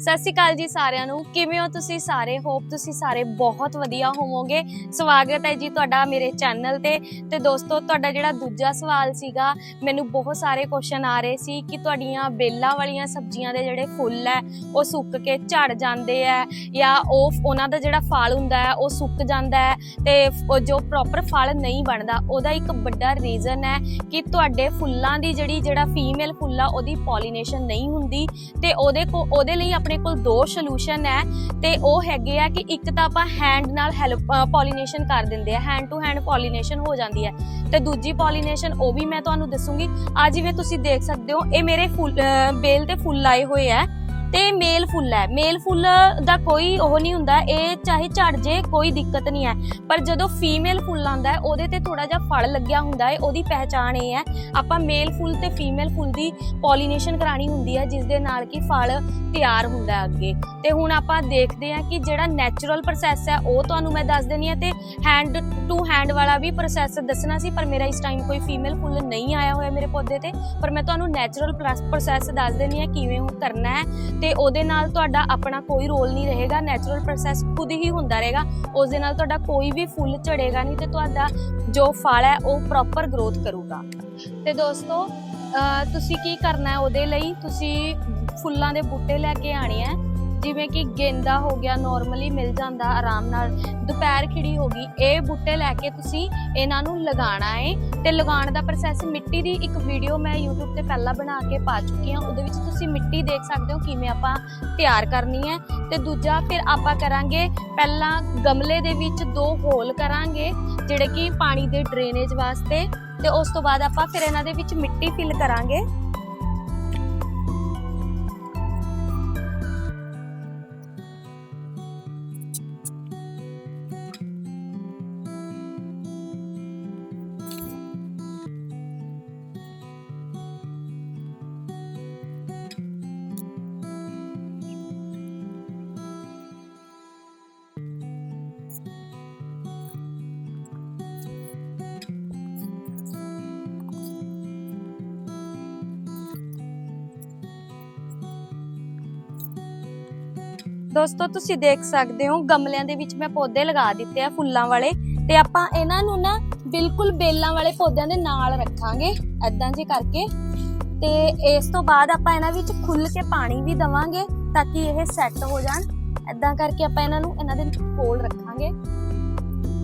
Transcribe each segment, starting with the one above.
ਸਤਿ ਸ਼੍ਰੀ ਅਕਾਲ ਜੀ ਸਾਰਿਆਂ ਨੂੰ। ਕਿਵੇਂ ਹੋ ਤੁਸੀਂ ਸਾਰੇ? ਹੋਪ ਤੁਸੀਂ ਸਾਰੇ ਬਹੁਤ ਵਧੀਆ ਹੋਵੋਗੇ। ਸਵਾਗਤ ਹੈ ਜੀ ਤੁਹਾਡਾ ਮੇਰੇ ਚੈਨਲ ਤੇ। ਤੇ ਦੋਸਤੋ, ਤੁਹਾਡਾ ਜਿਹੜਾ ਦੂਜਾ ਸਵਾਲ ਸੀਗਾ, ਮੈਨੂੰ ਬਹੁਤ ਸਾਰੇ ਕੁਐਸਚਨ ਆ ਰਹੇ ਸੀ ਕਿ ਤੁਹਾਡੀਆਂ ਬੇਲਾਂ ਵਾਲੀਆਂ ਸਬਜ਼ੀਆਂ ਦੇ ਜਿਹੜੇ ਫੁੱਲ ਹੈ, ਉਹ ਸੁੱਕ ਕੇ ਝੜ ਜਾਂਦੇ ਆ ਜਾਂ ਉਹ ਉਹਨਾਂ ਦਾ ਜਿਹੜਾ ਫਲ ਹੁੰਦਾ ਹੈ, ਉਹ ਸੁੱਕ ਜਾਂਦਾ ਹੈ ਤੇ ਜੋ ਪ੍ਰੋਪਰ ਫਲ ਨਹੀਂ ਬਣਦਾ, ਉਹਦਾ ਇੱਕ ਵੱਡਾ ਰੀਜ਼ਨ ਹੈ ਕਿ ਤੁਹਾਡੇ ਫੁੱਲਾਂ ਦੀ ਜਿਹੜੀ ਜਿਹੜਾ ਫੀਮੇਲ ਫੁੱਲ ਆ, ਉਹਦੀ ਪੋਲੀਨੇਸ਼ਨ ਨਹੀਂ ਹੁੰਦੀ ਤੇ ਉਹਦੇ ਕੋ, ਉਹਦੇ ਲਈ ਆਪਣੇ ਕੋਲ ਦੋ ਸੋਲੂਸ਼ਨ ਹੈ ਤੇ ਉਹ ਹੈਗੇ ਆ ਕਿ ਇੱਕ ਤਾਂ ਆਪਾਂ ਹੈਂਡ ਨਾਲ ਹੈਲਪ ਪੋਲੀਨੇਸ਼ਨ ਕਰ ਦਿੰਦੇ ਆ ਹੈਂਡ ਟੂ ਹੈਂਡ ਪੋਲੀਨੇਸ਼ਨ ਹੋ ਜਾਂਦੀ ਹੈ। ਤੇ ਦੂਜੀ ਪੋਲੀਨੇਸ਼ਨ ਉਹ ਵੀ ਮੈਂ ਤੁਹਾਨੂੰ ਦੱਸੂਗੀ। ਆ ਜਿਵੇਂ ਤੁਸੀਂ ਦੇਖ ਸਕਦੇ ਹੋ, ਇਹ ਮੇਰੇ ਫੁੱਲ, ਅਹ, ਬੇਲ ਤੇ ਫੁੱਲ ਆਏ ਹੋਏ ਆ। ਤੇ ਮੇਲ ਫੁੱਲ ਹੈ। ਮੇਲ ਫੁੱਲ ਦਾ ਕੋਈ ਉਹ ਨਹੀਂ ਹੁੰਦਾ, ਇਹ ਚਾਹੇ ਝੜ ਜੇ, ਕੋਈ ਦਿੱਕਤ ਨਹੀਂ ਹੈ। ਪਰ ਜਦੋਂ ਫੀਮੇਲ ਫੁੱਲ ਆਂਦਾ ਹੈ, ਉਹਦੇ ਤੇ ਥੋੜਾ ਜਿਹਾ ਫਲ ਲੱਗਿਆ ਹੁੰਦਾ ਹੈ, ਉਹਦੀ ਪਹਿਚਾਣ ਇਹ ਹੈ। ਆਪਾਂ ਮੇਲ ਫੁੱਲ ਤੇ ਫੀਮੇਲ ਫੁੱਲ ਦੀ ਪੋਲੀਨੇਸ਼ਨ ਕਰਾਣੀ ਹੁੰਦੀ ਹੈ, ਜਿਸ ਦੇ ਨਾਲ ਕਿ ਫਲ ਤਿਆਰ ਹੁੰਦਾ ਹੈ ਅੱਗੇ। ਤੇ ਹੁਣ ਆਪਾਂ ਦੇਖਦੇ ਹਾਂ ਕਿ ਜਿਹੜਾ ਨੈਚੁਰਲ ਪ੍ਰੋਸੈਸ ਹੈ, ਉਹ ਤੁਹਾਨੂੰ ਮੈਂ ਦੱਸ ਦੇਣੀ ਹੈ ਤੇ ਹੈਂਡ ਟੂ ਹੈਂਡ ਵਾਲਾ ਵੀ ਪ੍ਰੋਸੈਸ ਦੱਸਣਾ ਸੀ, ਪਰ ਮੇਰਾ ਇਸ ਟਾਈਮ ਕੋਈ ਫੀਮੇਲ ਫੁੱਲ ਨਹੀਂ ਆਇਆ ਹੋਇਆ ਮੇਰੇ ਪੌਦੇ ਤੇ। ਪਰ ਮੈਂ ਤੁਹਾਨੂੰ ਨੈਚੁਰਲ ਪ੍ਰੋਸੈਸ ਦੱਸ ਦੇਣੀ ਹੈ ਕਿਵੇਂ ਉਹ ਕਰਨਾ ਹੈ। ਤੇ ਉਹਦੇ ਨਾਲ ਤੁਹਾਡਾ ਆਪਣਾ ਕੋਈ ਰੋਲ ਨਹੀਂ ਰਹੇਗਾ ਨੈਚੁਰਲ ਪ੍ਰੋਸੈਸ ਖੁਦ ਹੀ ਹੁੰਦਾ ਰਹੇਗਾ ਉਸ ਦੇ ਨਾਲ ਤੁਹਾਡਾ ਕੋਈ ਵੀ ਫੁੱਲ ਝੜੇਗਾ ਨਹੀਂ ਤੇ ਤੁਹਾਡਾ ਜੋ ਫਲ ਹੈ ਉਹ ਪ੍ਰੋਪਰ ਗਰੋਥ ਕਰੂਗਾ। ਤੇ ਦੋਸਤੋ, ਅਹ, ਤੁਸੀਂ ਕੀ ਕਰਨਾ ਹੈ ਉਹਦੇ ਲਈ? ਤੁਸੀਂ ਫੁੱਲਾਂ ਦੇ ਬੂਟੇ ਲੈ ਕੇ ਆਣੇ ਆ ਜਿਵੇਂ ਕਿ ਗੇਂਦਾ ਹੋ ਗਿਆ ਨਾਰਮਲੀ ਮਿਲ ਜਾਂਦਾ ਆਰਾਮ ਨਾਲ। ਦੁਪਹਿਰ ਖਿੜੀ ਹੋ ਗਈ, ਇਹ ਬੂਟੇ ਲੈ ਕੇ ਤੁਸੀਂ ਇਹਨਾਂ ਨੂੰ ਲਗਾਉਣਾ ਹੈ ਤੇ ਲਗਾਉਣ ਦਾ ਪ੍ਰੋਸੈਸ ਮਿੱਟੀ ਦੀ ਇੱਕ ਵੀਡੀਓ ਮੈਂ YouTube ਤੇ ਪਹਿਲਾਂ ਬਣਾ ਕੇ ਪਾ ਚੁੱਕੀ ਹਾਂ, ਉਹਦੇ ਵਿੱਚ ਤੁਸੀਂ ਮਿੱਟੀ ਦੇਖ ਸਕਦੇ ਹੋ ਕਿਵੇਂ ਆਪਾਂ ਤਿਆਰ ਕਰਨੀ ਹੈ। ਤੇ ਦੂਜਾ ਫਿਰ ਆਪਾਂ ਕਰਾਂਗੇ, ਪਹਿਲਾਂ ਗਮਲੇ ਦੇ ਵਿੱਚ ਦੋ ਹੋਲ ਕਰਾਂਗੇ, ਜਿਹੜੇ ਕਿ ਪਾਣੀ ਦੇ ਡਰੇਨੇਜ ਵਾਸਤੇ। ਤੇ ਉਸ ਤੋਂ ਬਾਅਦ ਆਪਾਂ ਫਿਰ ਇਹਨਾਂ ਦੇ ਵਿੱਚ ਮਿੱਟੀ ਫਿਲ ਕਰਾਂਗੇ। ਦੋਸਤੋ, ਤੁਸੀਂ ਦੇਖ ਸਕਦੇ ਹੋ, ਗਮਲਿਆਂ ਦੇ ਵਿੱਚ ਮੈਂ ਪੌਦੇ ਲਗਾ ਦਿੱਤੇ ਆ ਫੁੱਲਾਂ ਵਾਲੇ ਤੇ ਆਪਾਂ ਇਹਨਾਂ ਨੂੰ ਨਾ ਬਿਲਕੁਲ ਬੇਲਾਂ ਵਾਲੇ ਪੌਦਿਆਂ ਦੇ ਨਾਲ ਰੱਖਾਂਗੇ ਐਦਾਂ ਜੇ ਕਰਕੇ। ਤੇ ਇਸ ਤੋਂ ਬਾਅਦ ਆਪਾਂ ਇਹਨਾਂ ਵਿੱਚ ਖੁੱਲ ਕੇ ਪਾਣੀ ਵੀ ਦਵਾਂਗੇ ਤਾਂ ਕਿ ਇਹ ਸੈੱਟ ਹੋ ਜਾਣ। ਐਦਾਂ ਕਰਕੇ ਆਪਾਂ ਇਹਨਾਂ ਨੂੰ ਇਹਨਾਂ ਦੇ ਕੋਲ ਰੱਖਾਂਗੇ।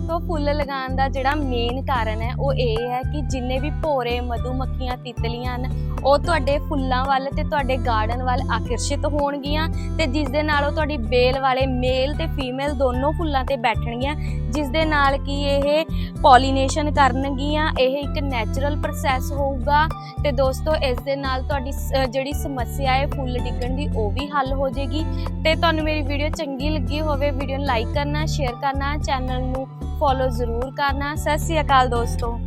ਤੋਂ ਫੁੱਲ ਲਗਾਉਣ ਦਾ ਜਿਹੜਾ ਮੇਨ ਕਾਰਨ ਹੈ, ਉਹ ਇਹ ਹੈ ਕਿ ਜਿੰਨੇ ਵੀ ਭੋਰੇ, ਮਧੂਮੱਖੀਆਂ, ਤਿਤਲੀਆਂ ਹਨ, ਉਹ ਤੁਹਾਡੇ ਫੁੱਲਾਂ ਵੱਲ ਤੇ ਤੁਹਾਡੇ ਗਾਰਡਨ ਵੱਲ ਆਕਰਸ਼ਿਤ ਹੋਣਗੀਆਂ ਤੇ ਜਿਸ ਦੇ ਨਾਲ ਉਹ ਤੁਹਾਡੀ ਬੇਲ ਵਾਲੇ ਮੇਲ ਤੇ ਫੀਮੇਲ ਦੋਨੋਂ ਫੁੱਲਾਂ ਤੇ ਬੈਠਣਗੀਆਂ, ਜਿਸ ਦੇ ਨਾਲ ਕਿ ਇਹ ਪੋਲੀਨੇਸ਼ਨ ਕਰਨਗੀਆਂ, ਇਹ ਇੱਕ ਨੈਚੁਰਲ ਪ੍ਰੋਸੈਸ ਹੋਊਗਾ ਤੇ ਦੋਸਤੋ ਇਸ ਦੇ ਨਾਲ ਤੁਹਾਡੀ ਸ- ਜਿਹੜੀ ਸਮੱਸਿਆ ਹੈ, ਫੁੱਲ ਡਿੱਗਣ ਦੀ ਉਹ ਵੀ ਹੱਲ ਹੋ ਜਾਏਗੀ ਤੇ ਤੁਹਾਨੂੰ ਮੇਰੀ ਵੀਡੀਓ ਚੰਗੀ ਲੱਗੀ ਹੋਵੇ ਵੀਡੀਓ ਨੂੰ ਲਾਈਕ ਕਰਨਾ ਸ਼ੇਅਰ ਕਰਨਾ ਚੈਨਲ ਨੂੰ ਫੋਲੋ ਜ਼ਰੂਰ ਕਰਨਾ। ਸਤਿ ਸ਼੍ਰੀ ਅਕਾਲ ਦੋਸਤੋ।